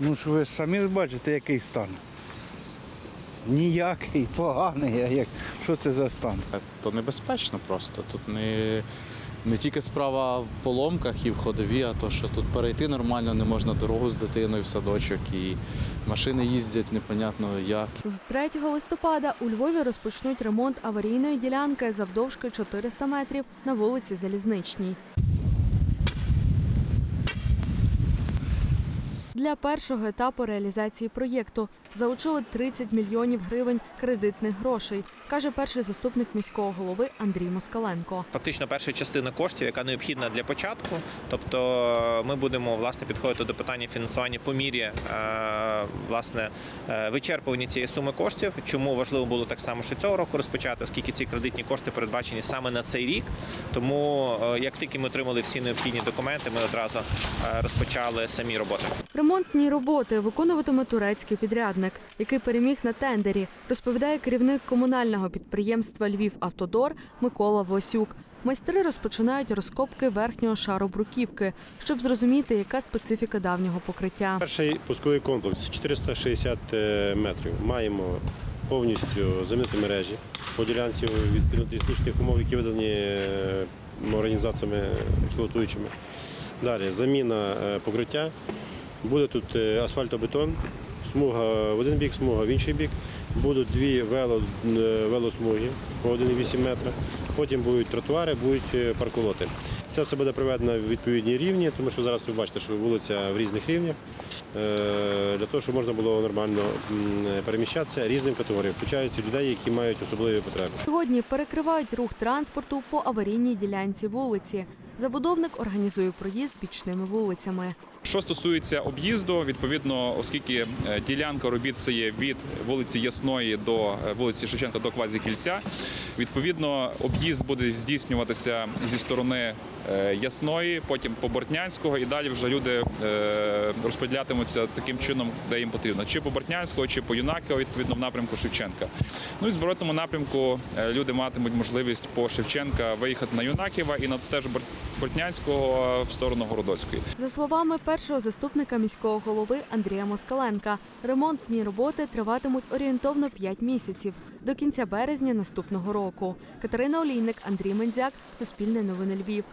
Ну ж ви самі ж бачите, який стан. Ніякий, поганий. А як? Що це за стан? Е, То небезпечно просто. Тут не, не тільки справа в поломках і в ходові, а то, що тут перейти нормально не можна дорогу з дитиною в садочок, і машини їздять непонятно як. З 3 листопада у Львові розпочнуть ремонт аварійної ділянки завдовжки 400 метрів на вулиці Залізничній. Для першого етапу реалізації проєкту залучили 30 мільйонів гривень кредитних грошей, каже перший заступник міського голови Андрій Москаленко. Фактично перша частина коштів, яка необхідна для початку. Тобто ми будемо власне підходити до питання фінансування по мірі е, власне е, вичерпування цієї суми коштів. Чому важливо було так само, що цього року розпочати, оскільки ці кредитні кошти передбачені саме на цей рік. Тому е, як тільки ми отримали всі необхідні документи, ми одразу е, розпочали самі роботи. Ремонтні роботи виконуватиме турецький підрядник, який переміг на тендері, розповідає керівник комунального підприємства Львів Автодор Микола Восюк. Майстри розпочинають розкопки верхнього шару бруківки, щоб зрозуміти, яка специфіка давнього покриття. Перший пусковий комплекс 460 метрів. Маємо повністю замінити мережі по ділянці відповідно до технічних умов, які видані е, організаціями експлуатуючими. Далі заміна е, покриття. Буде тут е, асфальтобетон, смуга в один бік, смуга в інший бік. Будуть дві вело, е, велосмуги по 1,8 метра. Потім будуть тротуари, будуть е, парколоти. Це все буде проведено в відповідні рівні, тому що зараз ви бачите, що вулиця в різних рівнях. Для того, щоб можна було нормально переміщатися різним категоріям, включають людей, які мають особливі потреби. Сьогодні перекривають рух транспорту по аварійній ділянці вулиці. Забудовник організує проїзд бічними вулицями. Що стосується об'їзду, відповідно, оскільки е, ділянка робіт це є від вулиці Ясної до е, вулиці Шевченка до Квазікільця, відповідно, об'їзд буде здійснюватися зі сторони е, Ясної, потім по Бортнянського, і далі вже люди розподілятимуться таким чином, де їм потрібно, чи по Бортнянського, чи по Юнакіо, відповідно в напрямку Шевченка. Ну і зворотному напрямку люди матимуть можливість по Шевченка виїхати на Юнаківа і на теж Бор- Бортнянського в сторону Городоцької. За словами першого заступника міського голови Андрія Москаленка, ремонтні роботи триватимуть орієнтовно 5 місяців до кінця березня наступного року. Катерина Олійник, Андрій Мендзяк, Суспільне новини Львів.